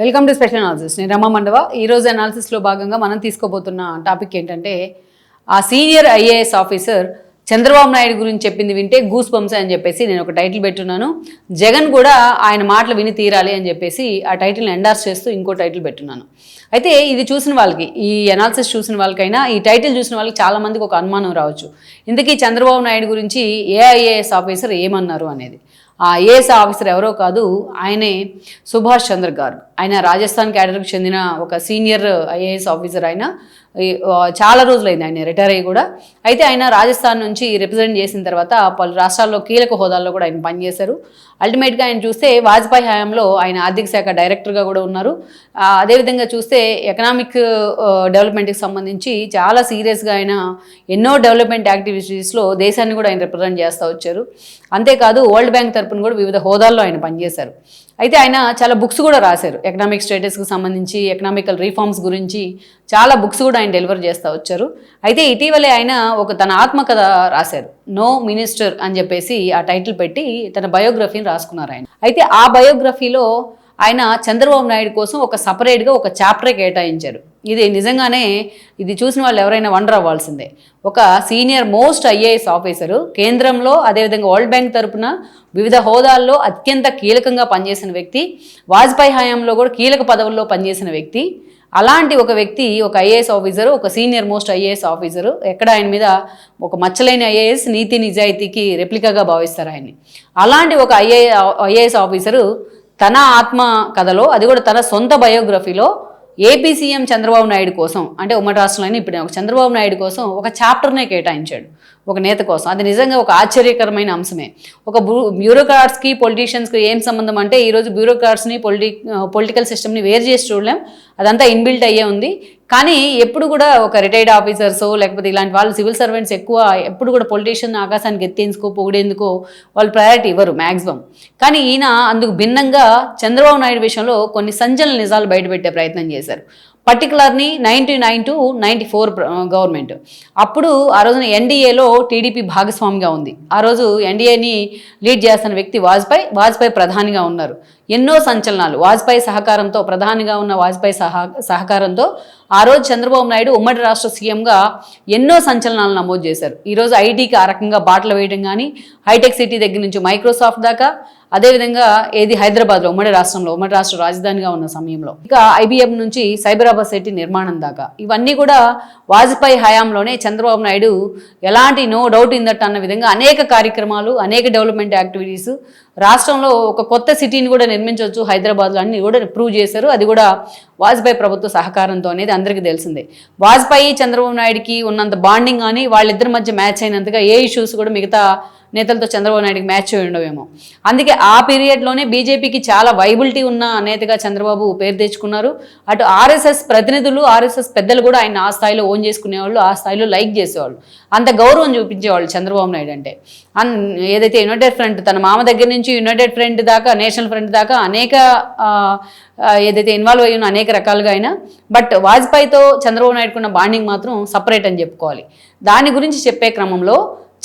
Welcome to special analysis నేను రమా మండవ. ఈరోజు అనాలిసిస్లో భాగంగా మనం తీసుకోబోతున్న టాపిక్ ఏంటంటే ఆ senior IAS officer Chandrababu Naidu గురించి చెప్పింది వింటే గూస్ బంప్స్ అని చెప్పేసి నేను ఒక టైటిల్ పెట్టున్నాను. జగన్ కూడా ఆయన మాటలు విని తీరాలి అని చెప్పేసి ఆ టైటిల్ని ఎండార్స్ చేస్తూ ఇంకో టైటిల్ పెట్టున్నాను. అయితే ఇది చూసిన వాళ్ళకి ఈ అనాలిసిస్ చూసిన వాళ్ళకైనా ఈ టైటిల్ చూసిన వాళ్ళకి చాలామందికి ఒక అనుమానం రావచ్చు. ఇందుకీ చంద్రబాబు నాయుడు గురించి ఏఐఏఎస్ ఆఫీసర్ ఏమన్నారు అనేది. ఆ ఐఏఎస్ ఆఫీసర్ ఎవరో కాదు ఆయనే సుభాష్ చంద్ర గారు. ఆయన రాజస్థాన్ క్యాడర్కి చెందిన ఒక సీనియర్ ఐఏఎస్ ఆఫీసర్ ఆయన. చాలా రోజులైంది ఆయన రిటైర్ అయ్యి కూడా. అయితే ఆయన రాజస్థాన్ నుంచి రిప్రజెంట్ చేసిన తర్వాత పలు రాష్ట్రాల్లో కీలక హోదాల్లో కూడా ఆయన పనిచేశారు. అల్టిమేట్గా ఆయన చూస్తే వాజ్పేయి హయాంలో ఆయన ఆర్థిక శాఖ డైరెక్టర్గా కూడా ఉన్నారు. అదేవిధంగా చూస్తే ఎకనామిక్ డెవలప్మెంట్కి సంబంధించి చాలా సీరియస్గా ఆయన ఎన్నో డెవలప్మెంట్ యాక్టివిటీస్లో దేశాన్ని కూడా ఆయన రిప్రజెంట్ చేస్తూ వచ్చారు. అంతేకాదు వరల్డ్ బ్యాంక్ తరపున కూడా వివిధ హోదాల్లో ఆయన పనిచేశారు. అయితే ఆయన చాలా బుక్స్ కూడా రాశారు. ఎకనామిక్ స్టేటస్కి సంబంధించి ఎకనామికల్ రీఫార్మ్స్ గురించి చాలా బుక్స్ కూడా ఆయన డెలివర్ చేస్తూ వచ్చారు. అయితే ఇటీవలే ఆయన ఒక తన ఆత్మకథ రాశారు. నో మినిస్టర్ అని చెప్పేసి ఆ టైటిల్ పెట్టి తన బయోగ్రఫీని రాసుకున్నారు ఆయన. అయితే ఆ బయోగ్రఫీలో ఆయన చంద్రబాబు నాయుడు కోసం ఒక సపరేట్గా ఒక చాప్టర్ కేటాయించారు. ఇది నిజంగానే ఇది చూసిన వాళ్ళు ఎవరైనా వండర్ అవ్వాల్సిందే. ఒక సీనియర్ మోస్ట్ ఐఏఎస్ ఆఫీసరు కేంద్రంలో అదేవిధంగా వరల్డ్ బ్యాంక్ తరపున వివిధ హోదాల్లో అత్యంత కీలకంగా పనిచేసిన వ్యక్తి వాజ్పేయి హయాంలో కూడా కీలక పదవుల్లో పనిచేసిన వ్యక్తి. అలాంటి ఒక వ్యక్తి ఒక ఐఏఎస్ ఆఫీసరు ఒక సీనియర్ మోస్ట్ ఐఏఎస్ ఆఫీసరు ఎక్కడ ఆయన మీద ఒక మచ్చలైన ఐఏఎస్ నీతి నిజాయితీకి రెప్లికాగా భావిస్తారు ఆయన్ని. అలాంటి ఒక ఐఏ ఐఏఎస్ ఆఫీసరు తన ఆత్మ కథలో అది కూడా తన సొంత బయోగ్రఫీలో ఏపీ సీఎం చంద్రబాబు నాయుడు కోసం అంటే ఉమ్మడి రాష్ట్రంలోనే ఇప్పుడు చంద్రబాబు నాయుడు కోసం ఒక చాప్టర్నే కేటాయించాడు. ఒక నేత కోసం. అది నిజంగా ఒక ఆశ్చర్యకరమైన అంశమే. ఒక బ్యూరోక్రాట్స్కి పొలిటీషియన్స్కి ఏం సంబంధం అంటే ఈరోజు బ్యూరోక్రాట్స్ని పొలిటి పొలిటికల్ సిస్టమ్ని వేరు చేసి చూడలేం. అదంతా ఇన్బిల్ట్ అయ్యే ఉంది. కానీ ఎప్పుడు కూడా ఒక రిటైర్డ్ ఆఫీసర్స్ లేకపోతే ఇలాంటి వాళ్ళు సివిల్ సర్వెంట్స్ ఎక్కువ ఎప్పుడు కూడా పొలిటీషియన్ ఆకాశానికి ఎత్తేందుకో పొగిడేందుకో వాళ్ళు ప్రయారిటీ ఇవ్వరు మ్యాక్సిమం కానీ ఈయన అందుకు భిన్నంగా చంద్రబాబు నాయుడు విషయంలో కొన్ని సంచలన నిజాలు బయటపెట్టే ప్రయత్నం చేశారు. పర్టికులర్ని ninety nine to ninety four government అప్పుడు ఆ రోజున ఎన్డీఏలో టీడీపీ భాగస్వామిగా ఉంది. ఆ రోజు ఎన్డీఏని లీడ్ చేస్తున్న వ్యక్తి వాజ్పేయి వాజ్పేయి ప్రధానిగా ఉన్నారు. ఎన్నో సంచలనాలు. వాజ్పేయి సహకారంతో ప్రధానిగా ఉన్న వాజ్పేయి సహా సహకారంతో ఆ రోజు చంద్రబాబు నాయుడు ఉమ్మడి రాష్ట్ర సీఎంగా ఎన్నో సంచలనాలు నమోదు చేశారు. ఈరోజు ఐటీకి ఆ రకంగా బాటలు వేయడం కానీ హైటెక్ సిటీ దగ్గర నుంచి మైక్రోసాఫ్ట్ దాకా అదేవిధంగా ఏది హైదరాబాద్లో ఉమ్మడి రాష్ట్రంలో ఉమ్మడి రాష్ట్ర రాజధానిగా ఉన్న సమయంలో. ఇక ఐబీఎం నుంచి సైబరాబాద్ సిటీ నిర్మాణం దాకా. ఇవన్నీ కూడా వాజ్పేయి హయాంలోనే చంద్రబాబు నాయుడు ఎలాంటి నో డౌట్ ఇన్ దట్ అన్న విధంగా అనేక కార్యక్రమాలు అనేక డెవలప్మెంట్ యాక్టివిటీస్ రాష్ట్రంలో ఒక కొత్త సిటీని కూడా నిర్మించవచ్చు హైదరాబాద్లో అన్ని కూడా ప్రూవ్ చేశారు. అది కూడా వాజ్పేయి ప్రభుత్వ సహకారంతో అనేది అందరికీ తెలిసిందే. వాజ్పేయి చంద్రబాబు నాయుడికి ఉన్నంత బాండింగ్ కానీ వాళ్ళిద్దరి మధ్య మ్యాచ్ అయినంతగా ఏ ఇష్యూస్ కూడా మిగతా నేతలతో చంద్రబాబు నాయుడికి మ్యాచ్ అయి ఉండవేమో. అందుకే ఆ పీరియడ్లోనే బీజేపీకి చాలా వైబిలిటీ ఉన్న నేతగా చంద్రబాబు పేరు తెచ్చుకున్నారు. అటు ఆర్ఎస్ఎస్ ప్రతినిధులు ఆర్ఎస్ఎస్ పెద్దలు కూడా ఆయన ఆ స్థాయిలో ఓన్ చేసుకునేవాళ్ళు ఆ స్థాయిలో లైక్ చేసేవాళ్ళు. అంత గౌరవం చూపించేవాళ్ళు చంద్రబాబు నాయుడు అంటే. అన్ ఏదైతే యునైటెడ్ ఫ్రంట్ తన మామ దగ్గర నుంచి యునైటెడ్ ఫ్రంట్ దాకా నేషనల్ ఫ్రంట్ దాకా అనేక ఏదైతే ఇన్వాల్వ్ అయ్యి ఉన్న అనేక రకాలుగా అయినా బట్ వాజ్పేయితో చంద్రబాబు నాయుడుకున్న బాండింగ్ మాత్రం సపరేట్ అని చెప్పుకోవాలి. దాని గురించి చెప్పే క్రమంలో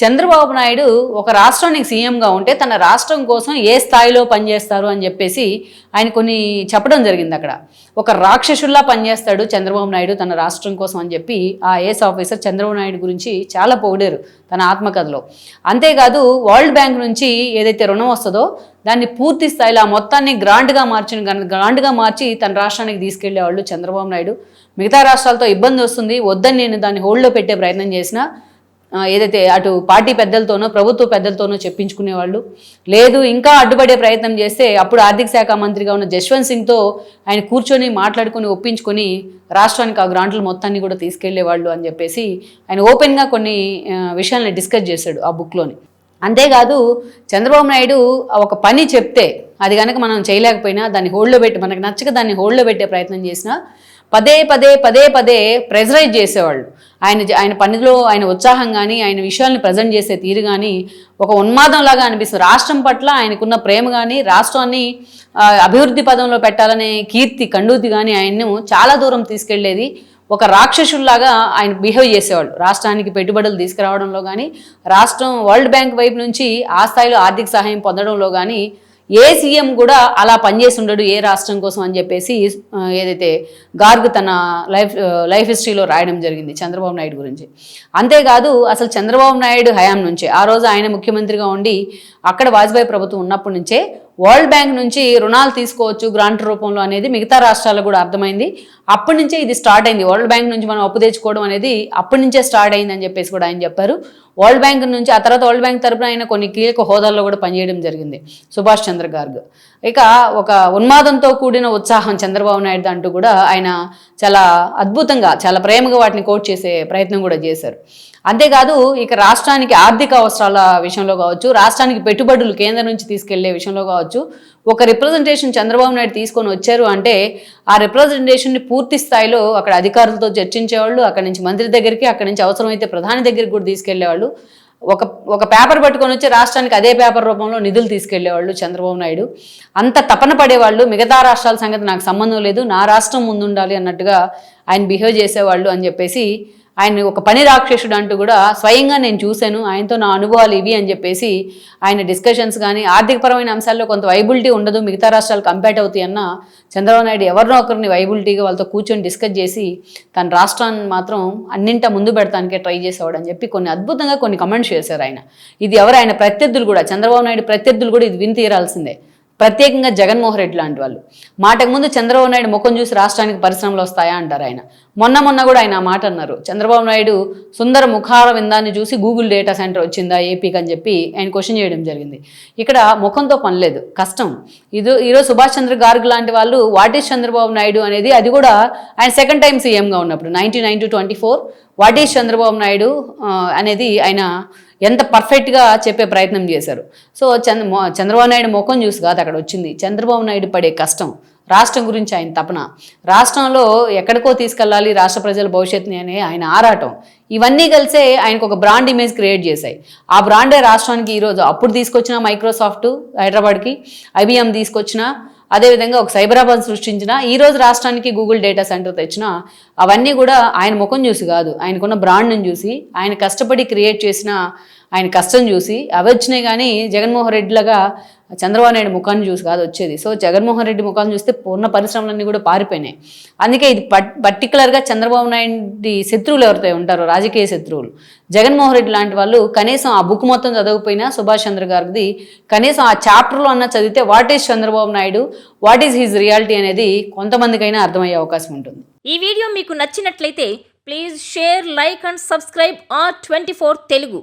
చంద్రబాబు నాయుడు ఒక రాష్ట్రానికి సీఎంగా ఉంటే తన రాష్ట్రం కోసం ఏ స్థాయిలో పనిచేస్తారు అని చెప్పేసి ఆయన కొన్ని చెప్పడం జరిగింది అక్కడ. ఒక రాక్షసుల్లా పనిచేస్తాడు చంద్రబాబు నాయుడు తన రాష్ట్రం కోసం అని చెప్పి ఆ ఏఎస్ ఆఫీసర్ చంద్రబాబు నాయుడు గురించి చాలా పొగిడారు తన ఆత్మకథలో. అంతేకాదు వరల్డ్ బ్యాంక్ నుంచి ఏదైతే రుణం వస్తుందో దాన్ని పూర్తి స్థాయిలో ఆ మొత్తాన్ని గ్రాంట్గా మార్చిన గ్రాంట్గా మార్చి తన రాష్ట్రానికి తీసుకెళ్ళేవాళ్ళు చంద్రబాబు నాయుడు. మిగతా రాష్ట్రాలతో ఇబ్బంది వస్తుంది వద్దని నేను దాన్ని హోల్డ్లో పెట్టే ప్రయత్నం చేసినా ఏదైతే అటు పార్టీ పెద్దలతోనో ప్రభుత్వ పెద్దలతోనో చెప్పించుకునేవాళ్ళు. లేదు ఇంకా అడ్డుపడే ప్రయత్నం చేస్తే అప్పుడు ఆర్థిక శాఖ మంత్రిగా ఉన్న జశ్వంత్ సింగ్తో ఆయన కూర్చొని మాట్లాడుకొని ఒప్పించుకొని రాష్ట్రానికి ఆ గ్రాంట్లు మొత్తాన్ని కూడా తీసుకెళ్ళేవాళ్ళు అని చెప్పేసి ఆయన ఓపెన్గా కొన్ని విషయాలను విషయాల్ని డిస్కస్ చేశాడు ఆ బుక్లోని. అంతేకాదు చంద్రబాబు నాయుడు ఒక పని చెప్తే అది కనుక మనం చేయలేకపోయినా దాన్ని హోల్డ్లో పెట్టి మనకు నచ్చక దాన్ని హోల్డ్లో పెట్టే ప్రయత్నం చేసినా పదే పదే పదే పదే ప్రెజరైజ్ చేసేవాళ్ళు. ఆయన ఆయన పనిలో ఆయన ఉత్సాహం కానీ ఆయన విషయాల్ని ప్రజెంట్ చేసే తీరు కానీ ఒక ఉన్మాదంలాగా అనిపిస్తుంది. రాష్ట్రం పట్ల ఆయనకున్న ప్రేమ కానీ రాష్ట్రాన్ని అభివృద్ధి పదంలో పెట్టాలనే కీర్తి కండూతి కానీ ఆయన్ను చాలా దూరం తీసుకెళ్ళేది ఒక రాక్షసుల్లాగా ఆయన బిహేవ్ చేసేవాళ్ళు. రాష్ట్రానికి పెట్టుబడులు తీసుకురావడంలో కానీ రాష్ట్రం వరల్డ్ బ్యాంక్ వైపు నుంచి ఆ స్థాయిలో ఆర్థిక సహాయం పొందడంలో కానీ ఏ సీఎం కూడా అలా పనిచేసి ఉండడు ఏ రాష్ట్రం కోసం అని చెప్పేసి ఏదైతే గార్గ్ తన లైఫ్ లైఫ్ హిస్టరీలో రాయడం జరిగింది చంద్రబాబు నాయుడు గురించి. అంతేకాదు అసలు చంద్రబాబు నాయుడు హయాం నుంచే ఆ రోజు ఆయన ముఖ్యమంత్రిగా ఉండి అక్కడ వాజ్పేయి ప్రభుత్వం ఉన్నప్పటి నుంచే వరల్డ్ బ్యాంక్ నుంచి రుణాలు తీసుకోవచ్చు గ్రాంట్ రూపంలో అనేది మిగతా రాష్ట్రాలకు కూడా అర్థమైంది. అప్పటి నుంచే ఇది స్టార్ట్ అయింది. వరల్డ్ బ్యాంక్ నుంచి మనం అప్పు తెచ్చుకోవడం అనేది అప్పటి నుంచే స్టార్ట్ అయింది అని చెప్పేసి కూడా ఆయన చెప్పారు. వరల్డ్ బ్యాంక్ నుంచి ఆ తర్వాత వరల్డ్ బ్యాంక్ తరపున ఆయన కొన్ని కీలక హోదాల్లో కూడా పనిచేయడం జరిగింది. సుభాష్ చంద్ర గార్గ్ ఇక ఒక ఉన్మాదంతో కూడిన ఉత్సాహం చంద్రబాబు నాయుడు అంటూ కూడా ఆయన చాలా అద్భుతంగా చాలా ప్రేమగా వాటిని కోట్ చేసే ప్రయత్నం కూడా చేశారు. అంతేకాదు ఇక రాష్ట్రానికి ఆర్థిక అవసరాల విషయంలో కావచ్చు రాష్ట్రానికి పెట్టుబడులు కేంద్రం నుంచి తీసుకెళ్ళే విషయంలో కావచ్చు ఒక రిప్రజెంటేషన్ చంద్రబాబు నాయుడు తీసుకొని వచ్చారు అంటే ఆ రిప్రజెంటేషన్ని పూర్తి స్థాయిలో అక్కడ అధికారులతో చర్చించేవాళ్ళు అక్కడి నుంచి మంత్రి దగ్గరికి అక్కడి నుంచి అవసరమైతే ప్రధాని దగ్గరికి కూడా తీసుకెళ్ళేవాళ్ళు. ఒక ఒక పేపర్ పట్టుకొని వచ్చి రాష్ట్రానికి అదే పేపర్ రూపంలో నిధులు తీసుకెళ్ళేవాళ్ళు చంద్రబాబు నాయుడు. అంత తపన పడేవాళ్ళు మిగతా రాష్ట్రాల సంగతి నాకు సంబంధం లేదు నా రాష్ట్రం ముందుండాలి అన్నట్టుగా ఆయన బిహేవ్ చేసేవాళ్ళు అని చెప్పేసి ఆయన ఒక పని రాక్షసుడు అంటూ కూడా స్వయంగా నేను చూశాను. ఆయనతో నా అనుభవాలు ఇవి అని చెప్పేసి ఆయన డిస్కషన్స్ కానీ ఆర్థికపరమైన అంశాల్లో కొంత వైబిలిటీ ఉండదు మిగతా రాష్ట్రాలు కంపేట్ అవుతాయి అన్న చంద్రబాబు నాయుడు ఎవరినో ఒకరిని వైబిలిటీగా వాళ్ళతో కూర్చొని డిస్కస్ చేసి తన రాష్ట్రాన్ని మాత్రం అన్నింట ముందు పెడతానికే ట్రై చేసేవాడు అని చెప్పి కొన్ని అద్భుతంగా కొన్ని కమెంట్స్ చేశారు ఆయన. ఇది ఎవరు? ఆయన ప్రత్యర్థులు కూడా చంద్రబాబు నాయుడు ప్రత్యర్థులు కూడా ఇది విని తీరాల్సిందే. ప్రత్యేకంగా జగన్మోహన్ రెడ్డి లాంటి వాళ్ళు. మాటకు ముందు చంద్రబాబు నాయుడు ముఖం చూసి రాష్ట్రానికి పరిశ్రమలు వస్తాయా అంటారు ఆయన. మొన్న మొన్న కూడా ఆయన ఆ మాట అన్నారు. చంద్రబాబు నాయుడు సుందర ముఖార విందాన్ని చూసి గూగుల్ డేటా సెంటర్ వచ్చిందా ఏపీకి అని చెప్పి ఆయన క్వశ్చన్ చేయడం జరిగింది. ఇక్కడ ముఖంతో పనిలేదు కష్టం. ఇది ఈరోజు సుభాష్ చంద్ర గార్గ్ లాంటి వాళ్ళు వాట్ ఈస్ చంద్రబాబు నాయుడు? అనేది అది కూడా ఆయన సెకండ్ టైం సీఎంగా ఉన్నప్పుడు nineteen nine to twenty four what is Chandrababu Naidu? అనేది ఆయన ఎంత పర్ఫెక్ట్గా చెప్పే ప్రయత్నం చేశారు. సో చంద్ర చంద్రబాబు నాయుడు ముఖం చూసి కాదు అక్కడ వచ్చింది. చంద్రబాబు నాయుడు పడే కష్టం రాష్ట్రం గురించి ఆయన తపన. రాష్ట్రంలో ఎక్కడికో తీసుకెళ్ళాలి రాష్ట్ర ప్రజల భవిష్యత్తుని అనే ఆయన ఆరాటం. ఇవన్నీ కలిసే ఆయనకు ఒక బ్రాండ్ ఇమేజ్ క్రియేట్ చేశాయి. ఆ బ్రాండే రాష్ట్రానికి ఈరోజు అప్పుడు తీసుకొచ్చిన మైక్రోసాఫ్ట్ హైదరాబాద్కి ఐబిఎం తీసుకొచ్చిన అదేవిధంగా ఒక సైబరాబాద్ సృష్టించిన ఈ రోజు రాష్ట్రానికి గూగుల్ డేటా సెంటర్ తెచ్చిన అవన్నీ కూడా ఆయన ముఖం చూసి కాదు ఆయనకున్న బ్రాండ్ని చూసి ఆయన కష్టపడి క్రియేట్ చేసిన ఆయన కష్టం చూసి అవి వచ్చినాయి కానీ జగన్మోహన్ రెడ్డిలాగా చంద్రబాబు నాయుడు ముఖాన్ని చూసి కాదు వచ్చేది. సో జగన్మోహన్ రెడ్డి ముఖాన్ని చూస్తే పూర్ణ పరిశ్రమలన్నీ కూడా పారిపోయినాయి. అందుకే ఇది పర్టికులర్గా చంద్రబాబు నాయుడు శత్రువులు ఎవరితో ఉంటారో రాజకీయ శత్రువులు జగన్మోహన్ రెడ్డి లాంటి వాళ్ళు కనీసం ఆ బుక్ మొత్తం చదవకపోయినా సుభాష్ చంద్ర గారిది కనీసం ఆ చాప్టర్లో అన్న చదివితే what is Chandrababu Naidu what is his reality అనేది కొంతమందికైనా అర్థమయ్యే అవకాశం ఉంటుంది. ఈ వీడియో మీకు నచ్చినట్లయితే please share like and subscribe R twenty Telugu.